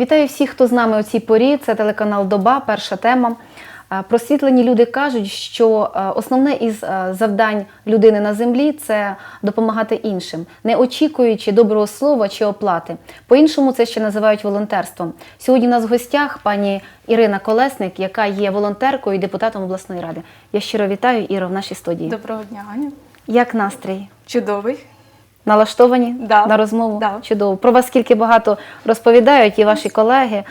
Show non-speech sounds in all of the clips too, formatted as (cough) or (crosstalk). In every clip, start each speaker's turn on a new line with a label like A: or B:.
A: Вітаю всіх, хто з нами у цій порі. Це телеканал Доба, перша тема. Е, Просвітлені люди кажуть, що е, основне із е, завдань людини на землі це допомагати іншим, не очікуючи доброго слова чи оплати. По-іншому це ще називають волонтерством. Сьогодні у нас в гостях пані Ірина Колесник, яка є волонтеркою і депутатом обласної ради. Я щиро вітаю Іро в нашій студії.
B: Доброго дня, Аня.
A: Як настрій?
B: Чудовий.
A: Налаштовані
B: Да.
A: на розмову?
B: Да.
A: Чудово. Про вас скільки багато розповідають і ваші колеги,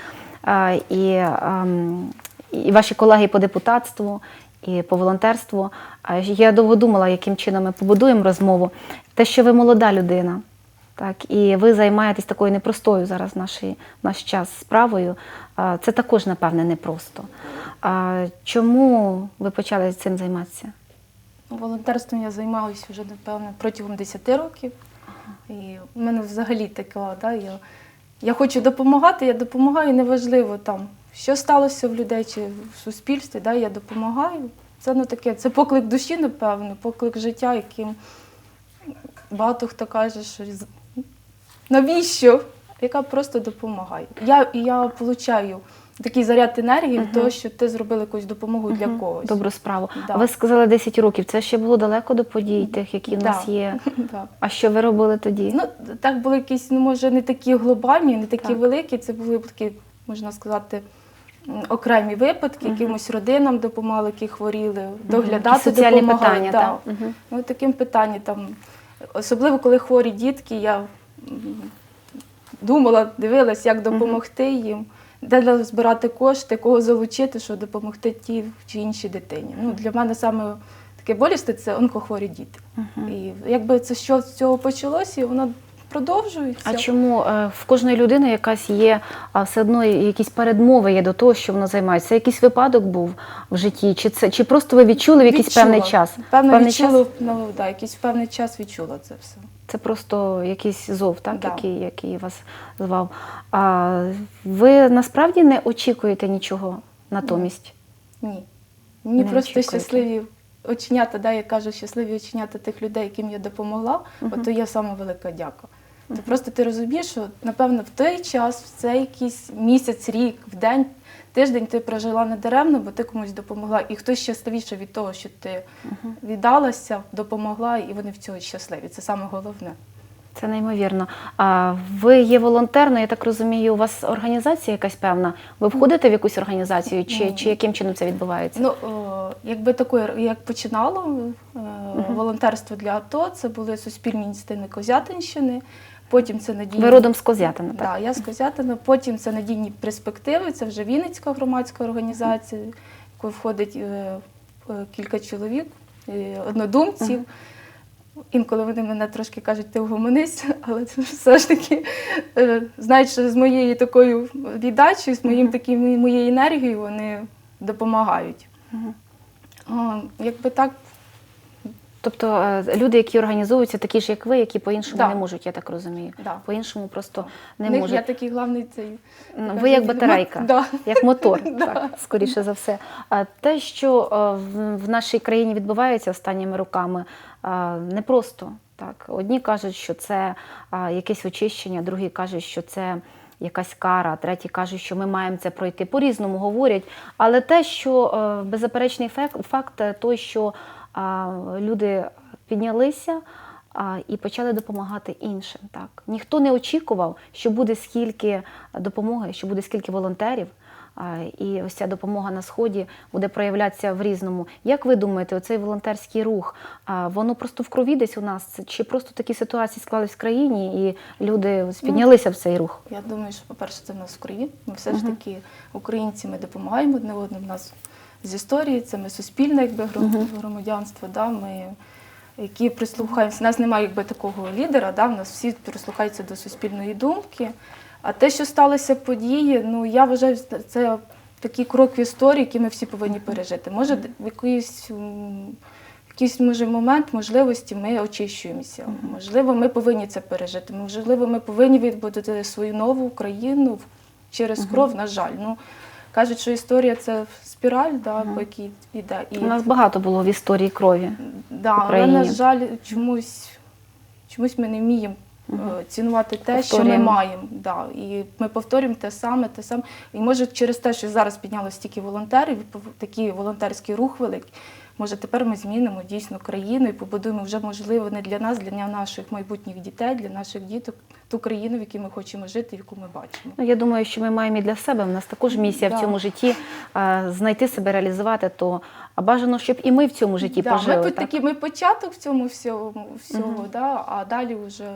A: і, ем, і ваші колеги по депутатству, і по волонтерству. Я довго думала, яким чином ми побудуємо розмову. Те, що ви молода людина, так, і ви займаєтесь такою непростою зараз нашій- наш час справою, це також, напевне, непросто. Чому ви почали цим займатися?
B: Волонтерством я займалася вже, напевно, протягом 10 років. І в мене взагалі така, да, я, я хочу допомагати, я допомагаю, неважливо там, що сталося в людей чи в суспільстві, да, я допомагаю. Це ну, таке, це поклик душі, напевно, поклик життя, яким багато хто каже, що навіщо? Яка просто допомагає. Я, я отримую такий заряд енергії, в того, що ти зробив якусь допомогу для когось.
A: Добру справу.
B: Да.
A: А ви сказали 10 років. Це ще було далеко до подій, тих, які в нас є. (laughs)
B: Да.
A: А що ви робили тоді?
B: Ну, так були якісь, ну, може, не такі глобальні, не такі
A: Так.
B: великі. Це були такі, можна сказати, окремі випадки, якимось родинам допомагали, які хворіли, доглядати
A: Такі соціальні
B: допомагали.
A: питання,
B: да.
A: так? Мгм.
B: Ну, таким питанням там, особливо коли хворі дітки, я думала, дивилась, як допомогти їм, де збирати кошти, кого залучити, щоб допомогти тій чи іншій дитині. Ну, для мене саме таке болісне це онкохворі діти. І якби це що з цього почалося, і воно продовжується.
A: А чому е, в кожної людини якась є а, все одно якісь передмови є до того, що вона займається? Це якийсь випадок був в житті? Чи це чи просто ви відчули в якийсь
B: Відчула.
A: певний час?
B: Певно,
A: Певний
B: відчула, ну, да, якийсь певний час відчула це все.
A: Це просто якийсь зов, так,
B: Да.
A: який, який вас звав. А ви насправді не очікуєте нічого натомість?
B: Ні. Мені
A: Не
B: просто
A: очікуєте.
B: щасливі оченята, да, я кажу, щасливі оченята тих людей, яким я допомогла, от то є саме велика дяка. То просто ти розумієш, що напевно в той час, в цей якийсь місяць, рік, в день, тиждень ти прожила не даремно, бо ти комусь допомогла. І хтось щасливіше від того, що ти віддалася, допомогла, і вони в цьому щасливі. Це саме головне.
A: Це неймовірно. А ви є волонтерною, я так розумію, у вас організація якась певна? Ви входите в якусь організацію, чи, чи яким чином це відбувається?
B: Ну, о, якби такою, як починало е, волонтерство для АТО, це були суспільні ініціативи Козятинщини, потім це надійні...
A: Ви родом з Козятина, так?
B: Да, я з Козятина, потім це надійні перспективи, це вже Вінницька громадська організація, в яку входить е, е, кілька чоловік, е, однодумців. Інколи вони мене трошки кажуть, ти вгомонись, але це все ж таки, що з моєю такою віддачею, з моїм таким, моєю енергією вони допомагають. Якби так,
A: Тобто е, люди, які організовуються, такі ж, як ви, які по-іншому
B: Да.
A: не можуть, я так розумію.
B: Да.
A: По-іншому просто не
B: них
A: можуть.
B: я такий главний цей.
A: Ви як батарейка,
B: да.
A: як мотор, (laughs)
B: Да.
A: так, скоріше за все. А те, що е, в- нашій країні відбувається останніми роками, е, непросто. Так. Одні кажуть, що це якесь очищення, другі кажуть, що це якась кара, треті кажуть, що ми маємо це пройти. По-різному говорять. Але те, що беззаперечний факт, той, що люди піднялися. І почали допомагати іншим. Так ніхто не очікував, що буде скільки допомоги, що буде скільки волонтерів, і ось ця допомога на сході буде проявлятися в різному. Як ви думаєте, оцей волонтерський рух, воно просто в крові десь у нас? Чи просто такі ситуації склались в країні, і люди ось піднялися в цей рух?
B: Я думаю, що, по-перше, це в нас в крові. Ми все ж таки українці, ми допомагаємо одне одному. У нас з історії, це ми суспільне якби, громадянство. Да? Ми, які прислухаємося. У нас немає якби, такого лідера, да? у нас всі прислухаються до суспільної думки. А те, що сталося події, ну я вважаю, це такий крок в історії, який ми всі повинні пережити. Може, в якийсь, якийсь може, момент можливості ми очищуємося. Можливо, ми повинні це пережити. Можливо, ми повинні відбудувати свою нову Україну через кров, на жаль. Ну, кажуть, що історія це спіраль, да, по якій йде. І,
A: У нас багато було в історії крові.
B: да, але,
A: Україні.
B: на жаль, чомусь, чомусь ми не вміємо е, цінувати те, що ми
A: Повторюємо.
B: маємо. Да. І ми повторюємо те саме, те саме. І може через те, що зараз піднялося стільки волонтерів, пов- такий волонтерський рух великий. Може, тепер ми змінимо дійсно країну і побудуємо вже можливо не для нас, для наших майбутніх дітей, для наших діток ту країну, в якій ми хочемо жити, яку ми бачимо.
A: Ну, я думаю, що ми маємо і для себе. У нас також місія в цьому житті е, знайти себе, реалізувати то. А бажано, щоб і ми в цьому житті
B: Да,
A: пожили.
B: ми
A: так?
B: такий, ми початок в цьому всьому, всього, да, а далі вже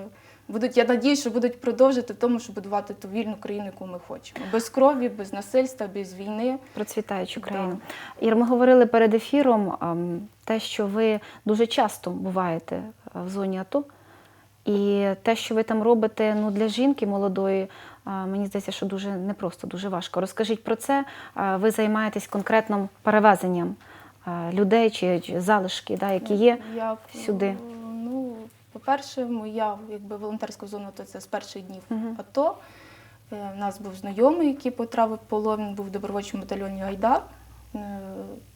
B: будуть, я надію, що будуть продовжити в тому, щоб будувати ту вільну країну, яку ми хочемо. Без крові, без насильства, без війни.
A: процвітаючу
B: Да.
A: країну. Ір, ми говорили перед ефіром ем, те, що ви дуже часто буваєте е, в зоні АТО, і те, що ви там робите ну, для жінки молодої, е, мені здається, що дуже непросто, дуже важко. Розкажіть про це. Е, Ви займаєтесь конкретним перевезенням людей чи, чи залишки, да, які є.
B: Я,
A: сюди?
B: Е, по-перше, моя якби, волонтерська зона то це з перших днів
A: Мгм.
B: АТО. Е, У нас був знайомий, який потрапив полон, він був в добровольчому батальйоні Айдар. Е,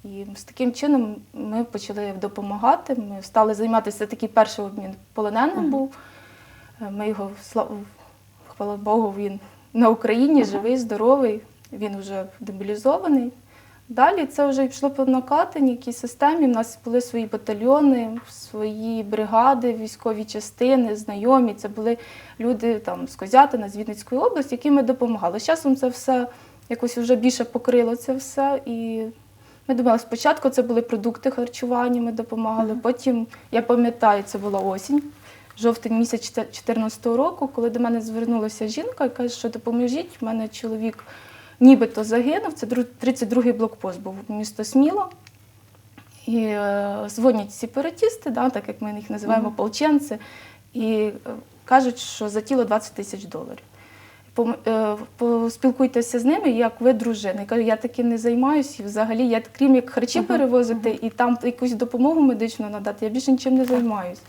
B: І з таким чином ми почали допомагати. Ми стали займатися такий перший обмін полоненим
A: Мгм.
B: був. Е, Ми його, хвала Богу, він на Україні живий, здоровий, він вже демобілізований. Далі це вже пішло по накатаній якій системі. У нас були свої батальйони, свої бригади, військові частини, знайомі. Це були люди там з Козятина, з Вінницької області, яким ми допомагали. З часом це все якось вже більше покрило це все. І ми думали, спочатку це були продукти харчування, ми допомагали. Потім, я пам'ятаю, це була осінь, жовтень місяць 2014 року, коли до мене звернулася жінка і каже, що допоможіть, в мене чоловік нібито загинув. Це 32-й блокпост був місто Сміло. І е, дзвонять сепаратісти, да, так як ми їх називаємо, ополченці, і е, кажуть, що за тіло 20 тисяч доларів. Пом- е, Поспілкуйтеся з ними, як ви дружина. Я кажу, я таким не займаюся. І взагалі, я крім як харчі перевозити і там якусь допомогу медичну надати, я більше нічим не займаюся.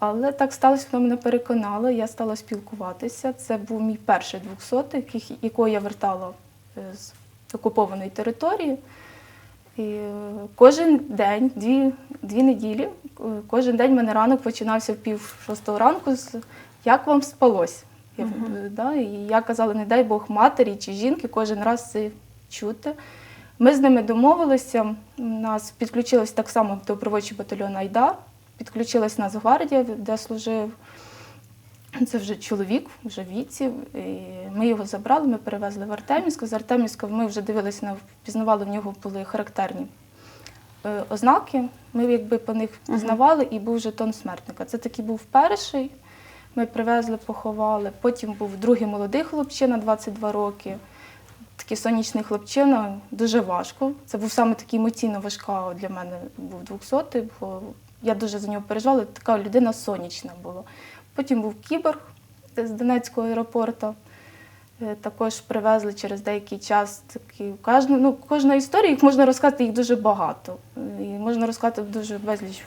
B: Але так сталося, вона мене переконала, я стала спілкуватися. Це був мій перший 200, яких- якого я вертала е, з окупованої території. І е, кожен день, дві, дві неділі, е, кожен день в мене ранок починався в пів шостого ранку з як вам спалось? Я, е, да, і я казала, не дай Бог матері чи жінки кожен раз це чути. Ми з ними домовилися. Нас підключилось так само добровольчий батальйон Айдар, підключилась Нацгвардія, де служив. Це вже чоловік, вже в віці. І ми його забрали, ми перевезли в Артемівськ. З Артемівська ми вже дивилися на впізнавали, в нього були характерні е, ознаки. Ми якби по них впізнавали, і був жетон смертника. Це такий був перший. Ми привезли, поховали. Потім був другий молодий хлопчина, 22 роки. Такий сонячний хлопчина, дуже важко. Це був саме такий емоційно важка для мене був 200 бо я дуже за нього переживала. Така людина сонячна була. Потім був кіборг з Донецького аеропорту. Е, Також привезли через деякий час. Такі, кожна, ну, кожна історія, їх можна розказати, їх дуже багато. І можна розказати дуже безліч,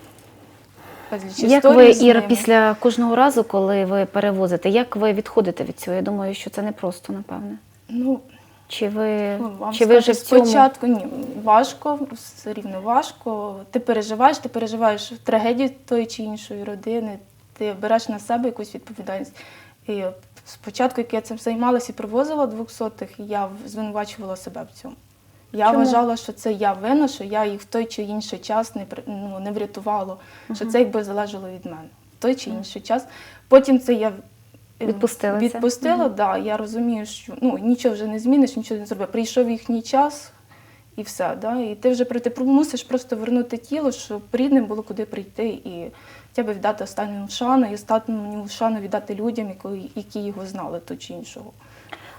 B: безліч
A: Як ви, Іра, після кожного разу, коли ви перевозите, як ви відходите від цього? Я думаю, що це непросто, напевне.
B: Ну,
A: Чи ви,
B: Ну, Вам
A: чи ви вже в цьому?
B: спочатку ні, важко, все рівно важко. Ти переживаєш, ти переживаєш трагедію тої чи іншої родини, ти береш на себе якусь відповідальність. І спочатку, як я цим займалася і привозила двохсотих, я звинувачувала себе в цьому. Я
A: Чому?
B: вважала, що це я винна, що я їх в той чи інший час не, ну, не врятувала, що це якби залежало від мене. В той чи інший час. Потім це я е,
A: Відпустила
B: відпустила, да, я розумію, що ну, нічого вже не зміниш, нічого не зробиш. Прийшов їхній час і все. Да? І ти вже ти мусиш просто вернути тіло, щоб рідним було куди прийти і хоча б віддати останню шану і останню шану віддати людям, які, його знали, то чи іншого.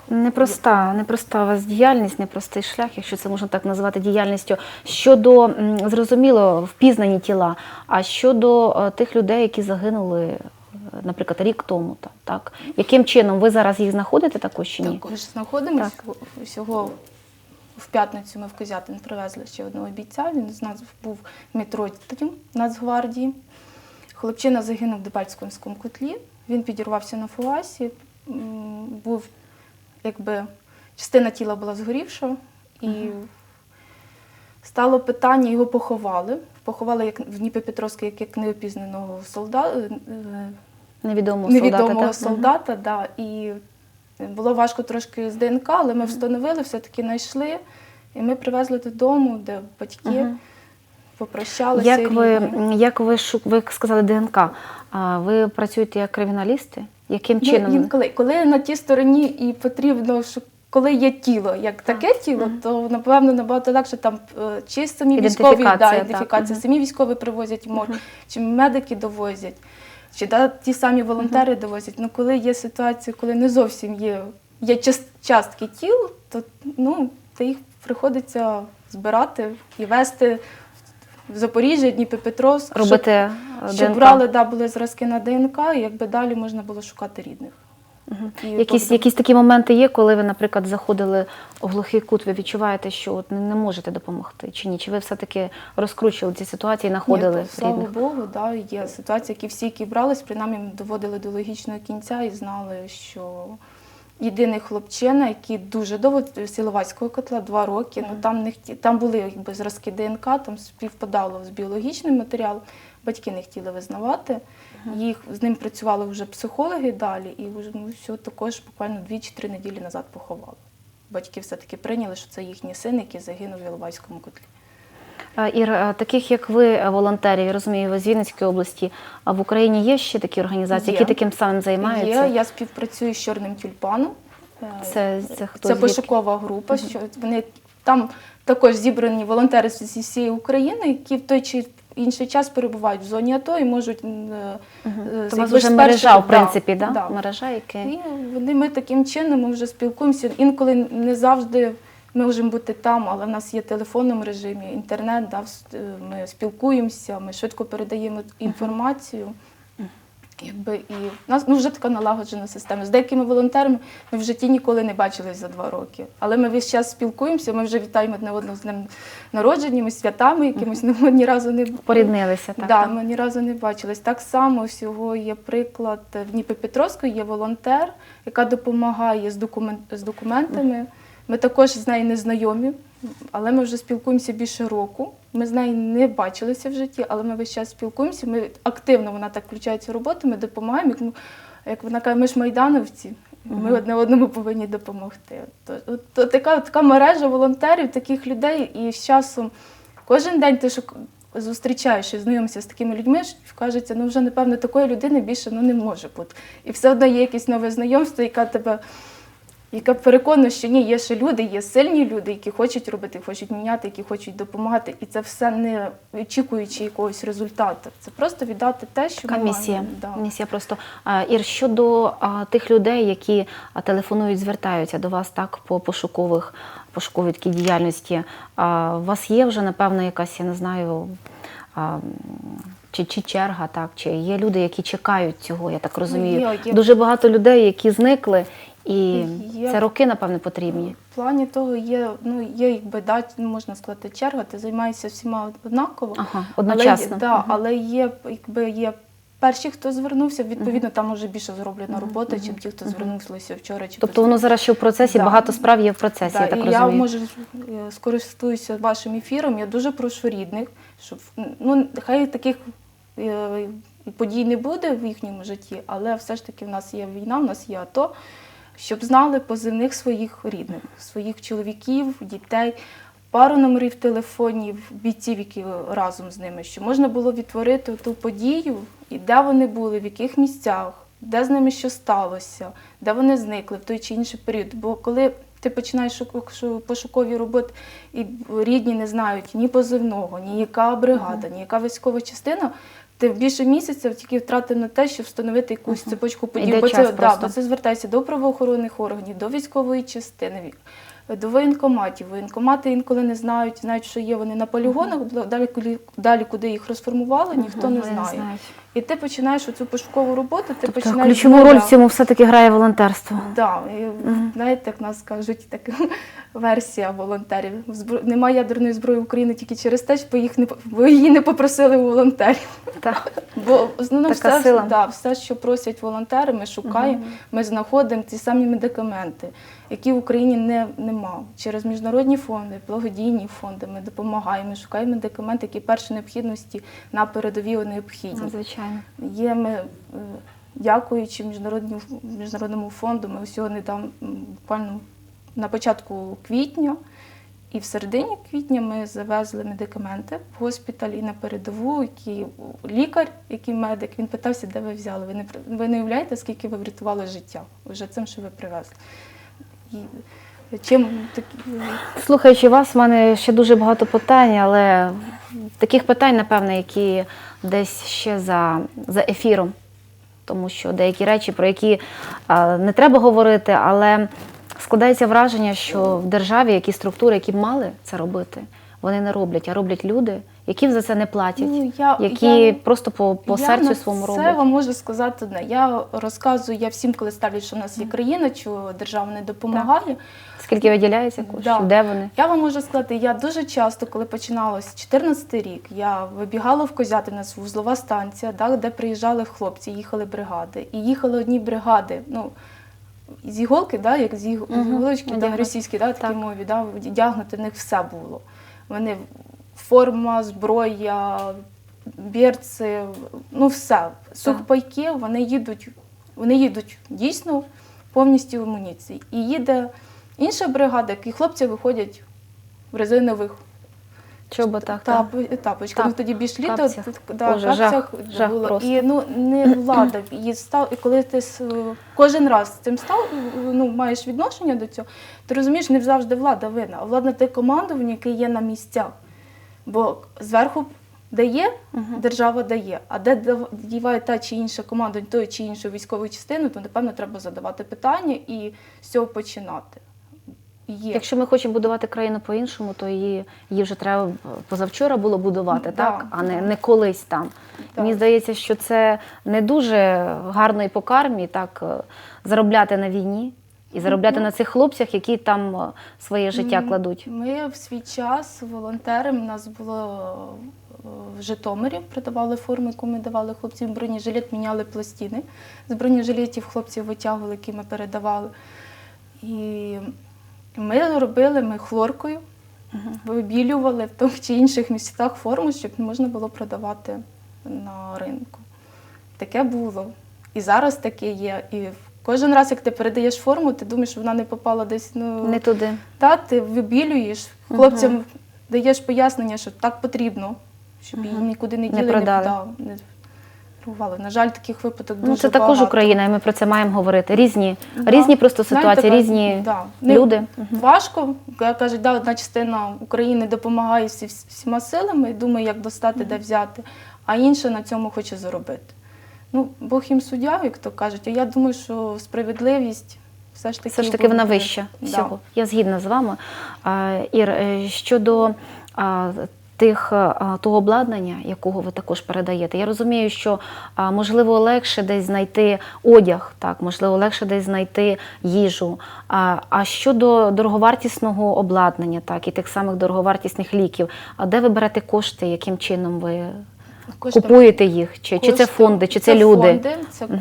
A: Непроста, непроста у вас діяльність, непростий шлях, якщо це можна так назвати діяльністю. Щодо зрозуміло впізнані тіла, а щодо е, тих людей, які загинули, наприклад, рік тому, та- так яким чином ви зараз їх знаходите також чи ні?
B: Також знаходимося. Всього в п'ятницю ми в Козятин привезли ще одного бійця. Він з нас був метродітелем Нацгвардії. Хлопчина загинув в Дебальському котлі. Він підірвався на фуасі. Був, якби, частина тіла була згорівша. І стало питання, його поховали. Поховали як в Дніпропетровську як, як неопізнаного солдата,
A: Невідомого,
B: невідомого
A: солдата. так?
B: солдата. Да, і було важко трошки з ДНК, але ми встановили, все-таки знайшли. І ми привезли додому, де батьки попрощалися.
A: Як ви, як ви, ви сказали ДНК, а ви працюєте як криміналісти? Яким
B: Ну,
A: чином?
B: інколи, коли на тій стороні і потрібно, що коли є тіло, як таке тіло, то напевно набагато легше там е, чи самі військові да,
A: Ідентифікація,
B: самі військові привозять, мож, чи медики довозять, чи да, ті самі волонтери довозять. Ну коли є ситуація, коли не зовсім є, є частки тіл, то ну, то їх приходиться збирати і вести в Запоріжжя, Дніпропетровськ, щоб-
A: робити е,
B: щоб брали да, були зразки на ДНК, і якби далі можна було шукати рідних. І
A: Якісь, якісь такі моменти є, коли ви, наприклад, заходили у глухий кут, ви відчуваєте, що от не, можете допомогти, чи ні? Чи ви все-таки розкручували ці ситуації, і знаходили
B: Ні, слава
A: рідних?
B: Богу, да, є ситуації, які всі, які брались, принаймні доводили до логічного кінця і знали, що єдиний хлопчина, який дуже довго з Іловайського котла, два роки, ну там не там були якби зразки ДНК, там співпадало з біологічним матеріалом. Батьки не хотіли визнавати. Їх з ним працювали вже психологи далі, і ну, все також буквально дві чи три неділі назад поховали. Батьки все-таки прийняли, що це їхній син, який загинув в Іловайському котлі.
A: Е, Ір, е, таких як ви, е, волонтерів, я розумію, ви з Вінницької області, а в Україні є ще такі організації,
B: Є.
A: які таким самим займаються?
B: Є, я співпрацюю з Чорним тюльпаном.
A: Це, це хто
B: Це пошукова група. Що вони там також зібрані волонтери з зі всієї України, які в той чи інший час перебувають в зоні АТО і можуть угу.
A: То вас вже мережа, в принципі, да?
B: да.
A: мережа, яке...
B: І вони ми таким чином ми вже спілкуємося. Інколи не завжди ми можемо бути там, але в нас є телефонному режимі, інтернет, да, е, ми спілкуємося, ми швидко передаємо інформацію. Якби і в нас ну, вже така налагоджена система. З деякими волонтерами ми в житті ніколи не бачились за два роки. Але ми весь час спілкуємося, ми вже вітаємо одне одного з днем народженнями, святами, якимось ми ні разу не
A: Поріднилися, так?
B: да,
A: так?
B: ми ні разу не бачились. Так само всього є приклад в Дніпропетровську, є волонтер, яка допомагає з, документ, з документами. Ми також з нею не знайомі, але ми вже спілкуємося більше року. Ми з нею не бачилися в житті, але ми весь час спілкуємося. Ми активно вона так включається в роботу, ми допомагаємо. Як, ми- як вона каже, ми ж майдановці, ми одне одному повинні допомогти. То, от- то така, така мережа волонтерів, таких людей, і з часом кожен день ти шук... зустрічаєш і знайомишся з такими людьми, що кажеться, ну вже напевно такої людини більше ну, не може бути. І все одно є якесь нове знайомство, яке тебе. Яка переконує, що ні, є ще люди, є сильні люди, які хочуть робити, хочуть міняти, які хочуть допомагати. І це все не очікуючи якогось результату. Це просто віддати те, що ми
A: місія.
B: маємо. Да.
A: Місія просто. Ір, щодо а, тих людей, які телефонують, звертаються до вас так по пошукових пошуковій такій діяльності. А, у вас є вже, напевно, якась, я не знаю, а, чи, чи черга, так, чи є люди, які чекають цього, я так розумію.
B: є, є.
A: Дуже багато людей, які зникли, і
B: Є.
A: це роки, напевно, потрібні.
B: В плані того є, ну, є якби ну, можна сказати, черга, ти займаєшся всіма однаково.
A: Ага,
B: Але,
A: одночасно.
B: є- да, але є, якби є перші, хто звернувся, відповідно, там вже більше зроблена робота, чим ті, хто звернувся вчора чи
A: Тобто воно зараз ще в процесі,
B: Да.
A: багато справ є в процесі,
B: Да,
A: я так
B: і
A: розумію.
B: я може е, скористуюся вашим ефіром. Я дуже прошу рідних, щоб ну хай таких е, подій не буде в їхньому житті, але все ж таки в нас є війна, в нас є АТО, щоб знали позивних своїх рідних, своїх чоловіків, дітей. Пару номерів телефонів бійців, які разом з ними, що можна було відтворити ту подію, і де вони були, в яких місцях, де з ними що сталося, де вони зникли в той чи інший період. Бо коли ти починаєш шук- пошукові роботи, і рідні не знають ні позивного, ні яка бригада, ні яка військова частина. Ти більше місяця тільки втратив на те, щоб встановити якусь цепочку подій.
A: Іде
B: Бо
A: час
B: це, да,
A: просто.
B: бо це звертається до правоохоронних органів, до військової частини, до воєнкоматів. Воєнкомати інколи не знають, знають, що є вони на полігонах, далі, куди- далі куди їх розформували, ніхто не знає. І ти починаєш оцю пошукову роботу, ти
A: Тобто
B: починаєш
A: ключову
B: з
A: роль в цьому все-таки грає волонтерство.
B: Да, і, знаєте, як нас кажуть, така версія волонтерів. Немає ядерної зброї України тільки через те, що їх не бо її не попросили у волонтерів.
A: Так. (laughs)
B: Бо
A: Така
B: все,
A: сила.
B: Да, все, що просять волонтери, ми шукаємо, ми знаходимо ті самі медикаменти, які в Україні не, нема. Через міжнародні фонди, благодійні фонди ми допомагаємо, ми шукаємо медикаменти, які першої необхідності на передовій необхідні.
A: Звичайно.
B: Є ми, е, дякуючи міжнародному, міжнародному фонду, ми усього недавно, м, буквально на початку квітня і в середині квітня ми завезли медикаменти в госпіталь і на передову, який лікар, який медик, він питався, де ви взяли. Ви не ви не уявляєте, скільки ви врятували життя вже цим, що ви привезли. І чим такі
A: Слухаючи вас, в мене ще дуже багато питань, але таких питань, напевне, які десь ще за, за ефіром. Тому що деякі речі, про які е, не треба говорити, але складається враження, що в державі які структури, які б мали це робити, вони не роблять, а роблять люди, які за це не платять,
B: Ну, я-
A: які
B: я-
A: просто по, по
B: Я
A: серцю своєму
B: Це
A: роблять.
B: вам можу сказати одне. Я розказую, я всім, коли ставлю, що в нас є країна, що держава не допомагає.
A: Скільки виділяється коштів,
B: Да.
A: де вони?
B: Я вам можу сказати, я дуже часто, коли починалось 14 рік, я вибігала в Козяти, у нас вузлова станція, да, де приїжджали хлопці, їхали бригади. І їхали одні бригади. Ну, з іголки, да, як з іголочки, да, російські, да, такі
A: Так.
B: мові, да, вдягнути в них все було. Вони форма, зброя, берці, ну все. Сухпайки, вони їдуть, вони їдуть дійсно повністю в амуніції. І їде інша бригада, і хлопці виходять в резинових
A: Чоботах.
B: тап, тапочках.
A: Так.
B: Ну, тоді більш літо
A: Капцях.
B: да,
A: Боже,
B: капцях
A: жах, жах
B: було.
A: просто.
B: І ну не (coughs) влада. І став, і коли ти с- кожен раз з цим став, ну маєш відношення до цього, ти розумієш, не завжди влада винна, а влада те командування, яке є на місцях. Бо зверху дає, держава дає, а де дав- діває та чи інша команда тої чи іншої військової частини, то напевно треба задавати питання і з цього починати. Є.
A: Якщо ми хочемо будувати країну по-іншому, то її, її вже треба позавчора було будувати,
B: Да,
A: так? А не, не колись там.
B: Так.
A: Мені здається, що це не дуже гарно і по кармі так е, заробляти на війні і заробляти
B: Ну,
A: на цих хлопцях, які там е, своє життя кладуть.
B: Ми в свій час волонтерам, у нас було е, в Житомирі, продавали форму, яку ми давали хлопцям бронежилет, міняли пластини. З бронежилетів хлопців витягували, які ми передавали. І ми робили ми хлоркою, вибілювали в тих чи інших містах форму, щоб можна було продавати на ринку. Таке було. І зараз таке є. І кожен раз, як ти передаєш форму, ти думаєш, що вона не попала десь ну,
A: Не туди.
B: та ти вибілюєш, хлопцям даєш пояснення, що так потрібно, щоб її нікуди не
A: Не
B: діли,
A: продали.
B: да, не рвали. На жаль, таких випадок дуже
A: Ну, це також
B: багато.
A: Україна, і ми про це маємо говорити. Різні,
B: Да.
A: різні просто ситуації,
B: така-
A: різні
B: да.
A: Люди.
B: Важко. Я кажу, да, одна частина України допомагає всі, всіма силами, і думає, як достати, де взяти, а інша на цьому хоче заробити. Ну, Бог їм суддя, як то кажуть. А я думаю, що справедливість все ж таки.
A: Все ж таки вона вища
B: Да.
A: Я згідна з вами. Ір, е, щодо тих того обладнання, якого ви також передаєте, я розумію, що можливо легше десь знайти одяг, так, можливо, легше десь знайти їжу. А, щодо дороговартісного обладнання, так, і тих самих дороговартісних ліків, а де ви берете кошти, яким чином ви
B: Кошти-
A: купуєте їх? Чи, чи це фонди, чи це, люди?
B: Фонди, це е,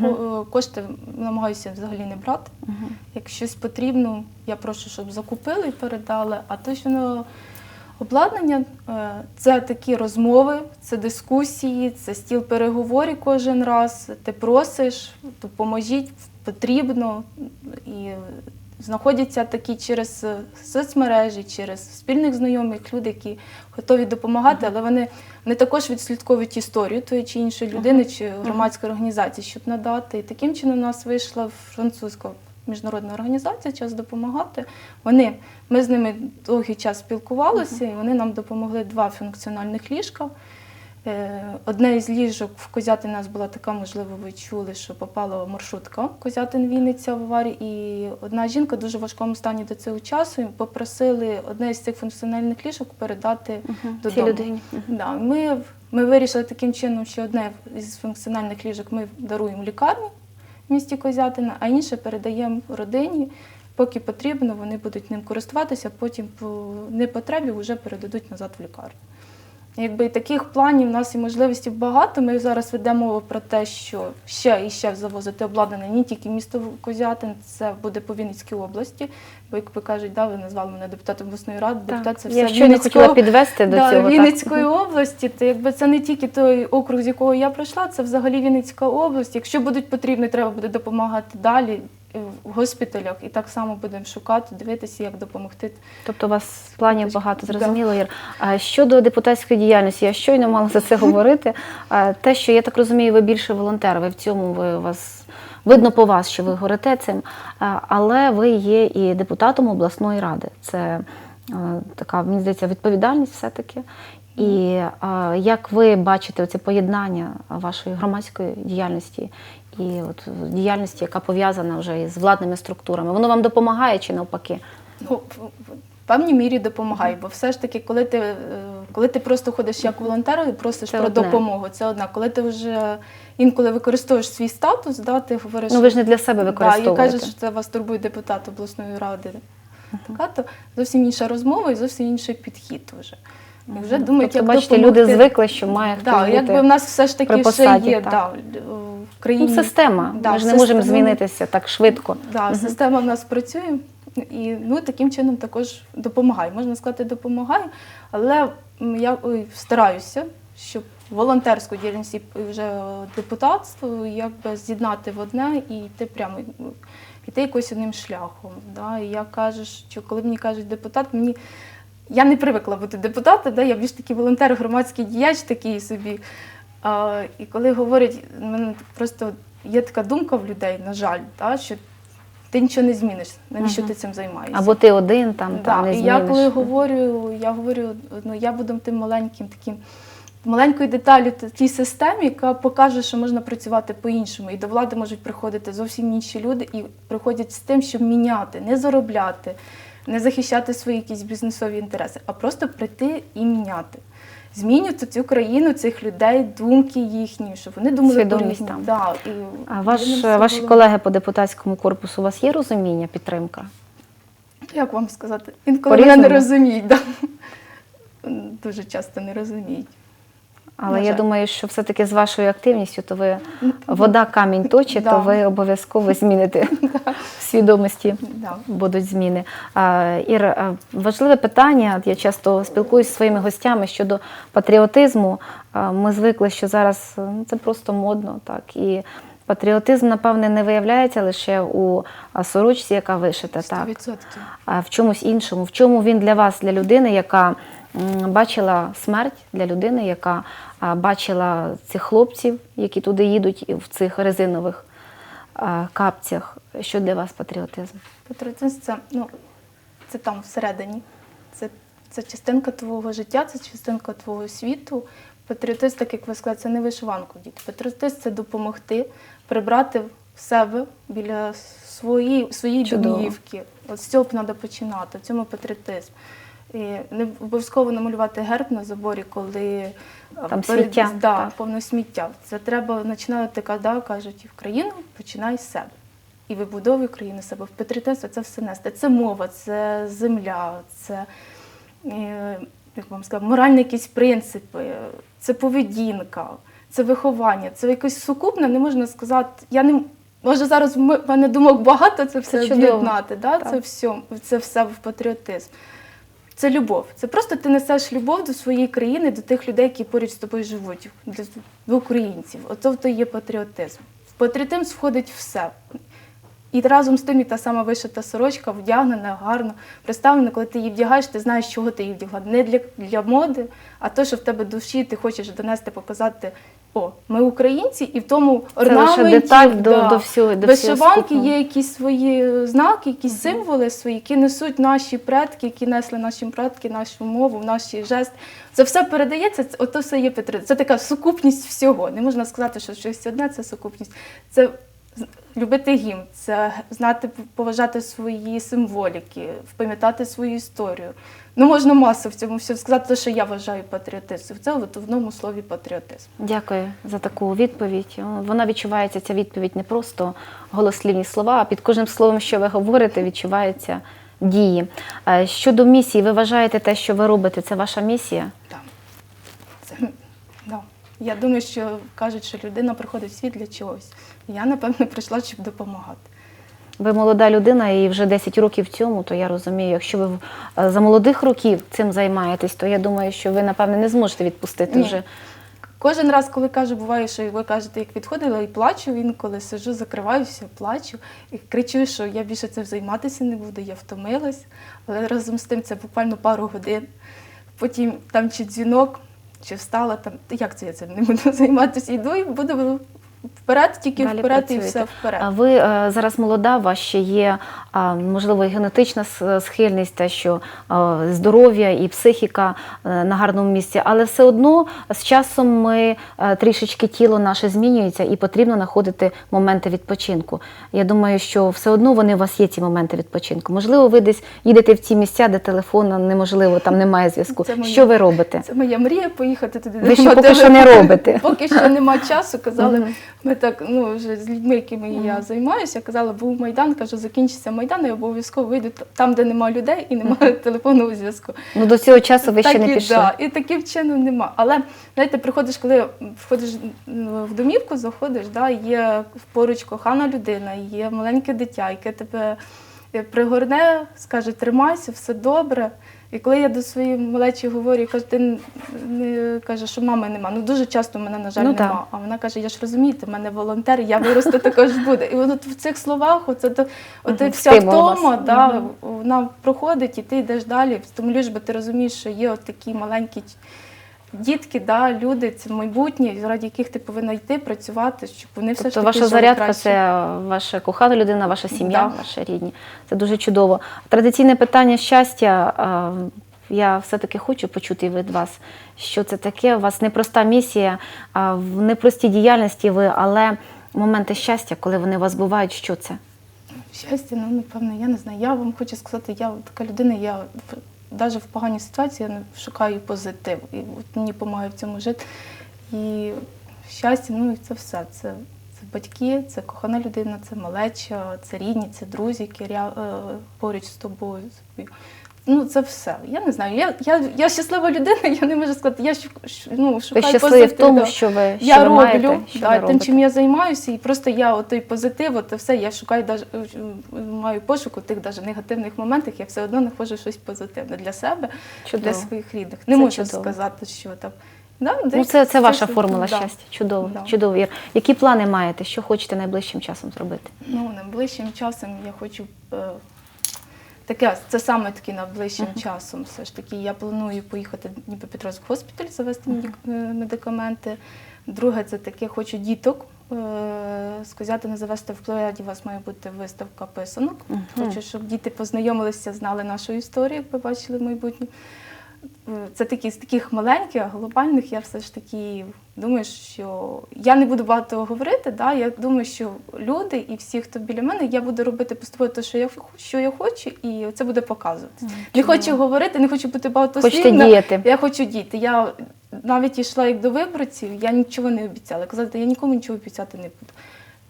B: кошти намагаюся взагалі не брати. Як щось потрібно, я прошу, щоб закупили і передали. А то, що ну, обладнання е, це такі розмови, це дискусії, це стіл переговорів кожен раз. Ти просиш, допоможіть, потрібно. І знаходяться такі через е, соцмережі, через спільних знайомих люди, які готові допомагати, але вони, вони також відслідковують історію тої чи іншої людини чи громадської організації, щоб надати. І таким чином у нас вийшла французька міжнародна організація час допомагати. Вони, ми з ними довгий час спілкувалися, і вони нам допомогли два функціональних ліжка. Е, Одне із ліжок в Козятин у нас була така, можливо, ви чули, що попала маршрутка Козятин Вінниця в аварії. І одна жінка в дуже важкому стані до цього часу і попросили одне з цих функціональних ліжок передати
A: Цій
B: додому.
A: людині.
B: Да, ми, ми вирішили таким чином, що одне із функціональних ліжок ми даруємо лікарні в місті Козятина, а інше передаємо родині. Поки потрібно, вони будуть ним користуватися, потім по непотребі вже передадуть назад в лікарню. Якби таких планів у нас і можливостей багато. Ми зараз ведемо мову про те, що ще і ще завозити обладнання не тільки місто Козятин, це буде по Вінницькій області. Бо як ви кажуть, да, ви назвали мене депутатом обласної ради, депутат це все
A: Я щойно хотіла
B: Вінницького-
A: підвести до
B: да,
A: цього. так.
B: Вінницької області, то якби це не тільки той округ, з якого я пройшла, це взагалі Вінницька область. Якщо будуть потрібні, треба буде допомагати далі в госпіталях, і так само будемо шукати, дивитися, як допомогти.
A: Тобто у вас планів багато, зрозуміло, Ір. А щодо депутатської діяльності, я щойно мала за це говорити. Те, що я так розумію, ви більше волонтер, ви в цьому ви у вас видно по вас, що ви горите цим, але ви є і депутатом обласної ради. Це е, така, мені здається, відповідальність все-таки. І а, як ви бачите це поєднання вашої громадської діяльності і от діяльності, яка пов'язана вже із владними структурами, воно вам допомагає чи навпаки?
B: Ну, в певній мірі допомагає, бо все ж таки, коли ти, е, коли ти просто ходиш як волонтер і просиш
A: Це
B: про
A: одне.
B: допомогу, це одна. Коли ти вже інколи використовуєш свій статус, да, ти говориш.
A: Ну ви ж не для себе
B: Да, і кажеш, що це вас турбує депутат обласної ради. Така, то зовсім інша розмова і зовсім інший підхід вже. І вже думають,
A: тобто,
B: як
A: бачите,
B: допомогти.
A: люди звикли, що має хтось
B: Да,
A: бути.
B: якби в нас все ж таки
A: при
B: ще є
A: так.
B: да, в країні.
A: Ну, система.
B: Да,
A: Ми ж не можемо змінитися так швидко.
B: Да,
A: Мгм.
B: Система в нас працює і ну, таким чином також допомагає. Можна сказати, допомагає, але я стараюся, щоб волонтерську діяльність і вже депутатство якби з'єднати в одне і йти прямо йти якось одним шляхом. Да? І я кажу, що коли мені кажуть депутат, мені я не привикла бути депутатом, да? я більш такий волонтер, громадський діяч такий собі. А, і коли говорять, в мене просто є така думка в людей, на жаль, да, що ти нічого не зміниш, навіщо
A: Мгм.
B: ти цим займаєшся?
A: Або ти один там,
B: да.
A: там не
B: і я коли говорю, я говорю, ну я буду тим маленьким таким. Маленькою деталю тій системі, яка покаже, що можна працювати по-іншому. І до влади можуть приходити зовсім інші люди і приходять з тим, щоб міняти, не заробляти, не захищати свої якісь бізнесові інтереси, а просто прийти і міняти. Змінювати цю країну, цих людей, думки їхні, щоб вони думали
A: Свідомість
B: про
A: там.
B: Да, і
A: А ваш, ваші
B: було-
A: колеги по депутатському корпусу, у вас є розуміння, підтримка?
B: Як вам сказати? Інколи мене не розуміють. Да. Дуже часто не розуміють.
A: Але
B: На
A: я думаю, що все-таки з вашою активністю, то ви вода камінь точить,
B: Да.
A: то ви обов'язково (laughs) зміните в свідомості.
B: Да.
A: Будуть зміни. Ір, важливе питання. Я часто спілкуюся зі своїми гостями щодо патріотизму. Ми звикли, що зараз ну, це просто модно, так і патріотизм, напевне, не виявляється лише у сорочці, яка вишита, так
B: 100%.
A: а в чомусь іншому. В чому він для вас, для людини, яка бачила смерть, для людини, яка бачила цих хлопців, які туди їдуть в цих резинових капцях. Що для вас патріотизм?
B: Патріотизм це, ну, це там всередині. Це, це частинка твого життя, це частинка твого світу. Патріотизм, так як ви сказали, це не вишиванку діти. Патріотизм це допомогти прибрати в себе біля своєї, своєї домівки. От з цього треба починати, в цьому патріотизм. І не обов'язково намалювати герб на заборі, коли е,
A: Там сміття,
B: Да,
A: так.
B: повно сміття. Це треба починати, коли кажуть, в країну починай з себе. І вибудовуй країну себе. В патріотизм це все нести. Це мова, це земля, це е, як вам сказати, моральні якісь принципи, це поведінка, це виховання, це якось сукупне, не можна сказати. Я не може зараз в мене думок багато це все об'єднати. Да? Це все, це все в патріотизм. Це любов. Це просто ти несеш любов до своєї країни, до тих людей, які поруч з тобою живуть, до, українців. То є патріотизм. В патріотизм входить все. І разом з тим і та сама вишита сорочка, вдягнена, гарно, представлена, коли ти її вдягаєш, ти знаєш, чого ти її вдягла. Не для, для моди, а то, що в тебе душі ти хочеш донести, показати. О, ми українці, і в тому
A: лише
B: орнаменті,
A: деталь до- до всього- до
B: вишиванки
A: скупного.
B: є якісь свої знаки, якісь символи свої, які несуть наші предки, які несли наші предки, нашу мову, наші жест. Це все передається, це- ото все є патріотизм. Це така сукупність всього. Не можна сказати, що щось одне це сукупність. Це любити гімн, це знати, поважати свої символіки, пам'ятати свою історію. Ну, можна масу в цьому всьому сказати, те, що я вважаю патріотизм. Це от в одному слові патріотизм.
A: Дякую за таку відповідь. Вона відчувається, ця відповідь не просто голослівні слова, а під кожним словом, що ви говорите, відчуваються дії. Е, Щодо місії, ви вважаєте те, що ви робите, це ваша місія?
B: Так. Це, да. Я думаю, що кажуть, що людина приходить в світ для чогось. Я, напевно, прийшла, щоб допомагати.
A: Ви молода людина і вже 10 років в цьому, то я розумію, якщо ви е, за молодих років цим займаєтесь, то я думаю, що ви, напевне, не зможете відпустити
B: Ні.
A: вже.
B: Кожен раз, коли кажу, буває, що ви кажете, як відходила, і плачу інколи, сижу, закриваюся, плачу і кричу, що я більше цим займатися не буду, я втомилась. Але разом з тим це буквально пару годин. Потім там чи дзвінок, чи встала там. Як це я цим не буду (laughs) займатися? Йду і буду вперед, тільки
A: Далі
B: вперед і все вперед.
A: А ви е, зараз молода, у вас ще є а, можливо і генетична схильність, те, що е, здоров'я і психіка е, на гарному місці, але все одно з часом ми е, трішечки тіло наше змінюється і потрібно знаходити моменти відпочинку. Я думаю, що все одно вони у вас є ці моменти відпочинку. Можливо, ви десь їдете в ці місця, де телефону неможливо, там немає зв'язку.
B: Моя-
A: Що ви робите?
B: Це моя мрія поїхати туди.
A: Ви ще поки що не робите.
B: Поки що нема часу. Казали. Ми так, ну вже з людьми, якими я займаюся, казала, був майдан, кажу, закінчиться майдан, я обов'язково вийду там, де нема людей і немає телефонного зв'язку.
A: Ну до цього часу ви ще не
B: і,
A: пішли.
B: Да, і таким чином нема. Але знаєте, приходиш, коли входиш в домівку, заходиш, да, є поруч кохана людина, є маленьке дитя, яке тебе е, пригорне, скаже, тримайся, все добре. І коли я до своєї малечі говорю, кажу, ти не каже, що мами нема. Ну дуже часто мене, на жаль,
A: Ну,
B: нема.
A: так.
B: А вона каже: я ж розумієте, в мене волонтер, я виросту також буде. І от в цих словах, оце то, от
A: угу,
B: вся втома, да,
A: угу.
B: вона проходить, і ти йдеш далі, Тому лиш би ти розумієш, що є от такі маленькі дітки, да, люди, це майбутнє, ради яких ти повинна йти, працювати, щоб вони все ж
A: Тобто
B: таки
A: ваша
B: жили
A: зарядка
B: краще.
A: це ваша кохана людина, ваша сім'я,
B: Да.
A: ваші рідні. Це дуже чудово. Традиційне питання щастя. е, Я все-таки хочу почути від вас, що це таке. У вас непроста місія, а в непростій діяльності ви, але моменти щастя, коли вони у вас бувають, що це?
B: Щастя, ну напевно, я не знаю. Я вам хочу сказати, я така людина, я навіть в поганій ситуації я шукаю позитив. І от мені допомагає в цьому жити. І щастя, ну і це все. Це, це батьки, це кохана людина, це малеча, це рідні, це друзі, які е, поруч з тобою. Ну, це все. Я не знаю. Я, я, я щаслива людина, (laughs) я не можу сказати, я ну,
A: Ви
B: шукаю
A: щасливі в тому, що ви, що
B: Я
A: ви
B: роблю,
A: маєте, що
B: да,
A: ви
B: тим, чим я займаюся, і просто я той позитив, от все, я шукаю даже, е, маю пошуку тих даже негативних моментах, я все одно знаходжу щось позитивне для себе,
A: Чудово.
B: для своїх рідних. Не
A: Це
B: можу
A: чудово.
B: сказати, що там. Да,
A: Ну, це, це ваша
B: щось-
A: формула
B: да.
A: щастя. Чудово,
B: Да.
A: чудово. Ір. Які плани маєте? Що хочете найближчим часом зробити?
B: Ну, найближчим часом я хочу е, таке, це саме таки найближчим часом. Все ж таки, я планую поїхати в Дніпропетровський госпіталь, завести uh -huh. медикаменти. Друге, це таке, хочу діток. е, З Козятини завести в Плеяді, у вас має бути виставка писанок.
A: Мгм.
B: Хочу, щоб діти познайомилися, знали нашу історію, побачили ви Це такі з таких маленьких, а глобальних я все ж таки думаю, що я не буду багато говорити. Да? Я думаю, що люди і всі, хто біля мене, я буду робити поступово те, що я що я хочу, і це буде показуватися. Не хочу говорити, не хочу бути багатослівна.
A: діяти.
B: Я хочу діяти. Я навіть йшла як до виборців, я нічого не обіцяла. Казати, я нікому нічого обіцяти не буду.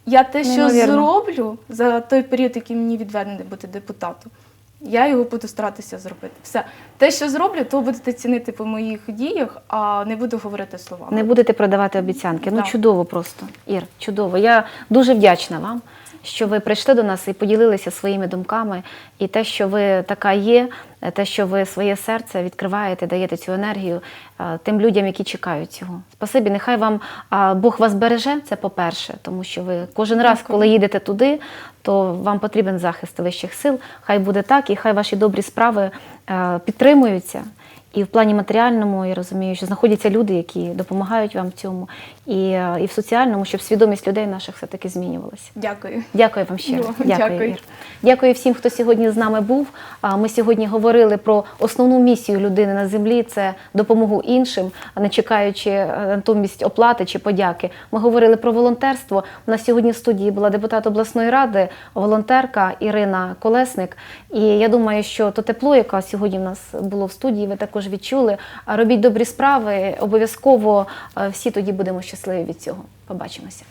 B: Я те, що
A: Неймовірно.
B: зроблю за той період, який мені відведений бути депутатом, я його буду старатися зробити. Все. Те, що зроблю, то будете цінити по моїх діях, а не буду говорити словами.
A: Не будете продавати обіцянки. Ну чудово просто. Ір, чудово. Я дуже вдячна вам, що ви прийшли до нас і поділилися своїми думками. І те, що ви така є, те, що ви своє серце відкриваєте, даєте цю енергію е, тим людям, які чекають цього. Спасибі, нехай вам Бог вас береже, це по-перше, тому що ви кожен раз, коли їдете туди, то вам потрібен захист вищих сил. Хай буде так, і хай ваші добрі справи е, підтримуються. І в плані матеріальному я розумію, що знаходяться люди, які допомагають вам в цьому, і, і в соціальному, щоб свідомість людей наших все-таки змінювалася.
B: Дякую.
A: Дякую вам щиро.
B: Ну,
A: Дякую,
B: дякую.
A: Ір. Дякую всім, хто сьогодні з нами був. Ми сьогодні говорили про основну місію людини на землі це допомогу іншим, не чекаючи е, натомість оплати чи подяки. Ми говорили про волонтерство. У нас сьогодні в студії була депутат обласної ради, волонтерка Ірина Колесник. І я думаю, що то тепло, яке сьогодні в нас було в студії, ви також відчули. А Робіть добрі справи. Обов'язково е, всі тоді будемо щасливі від цього. Побачимося.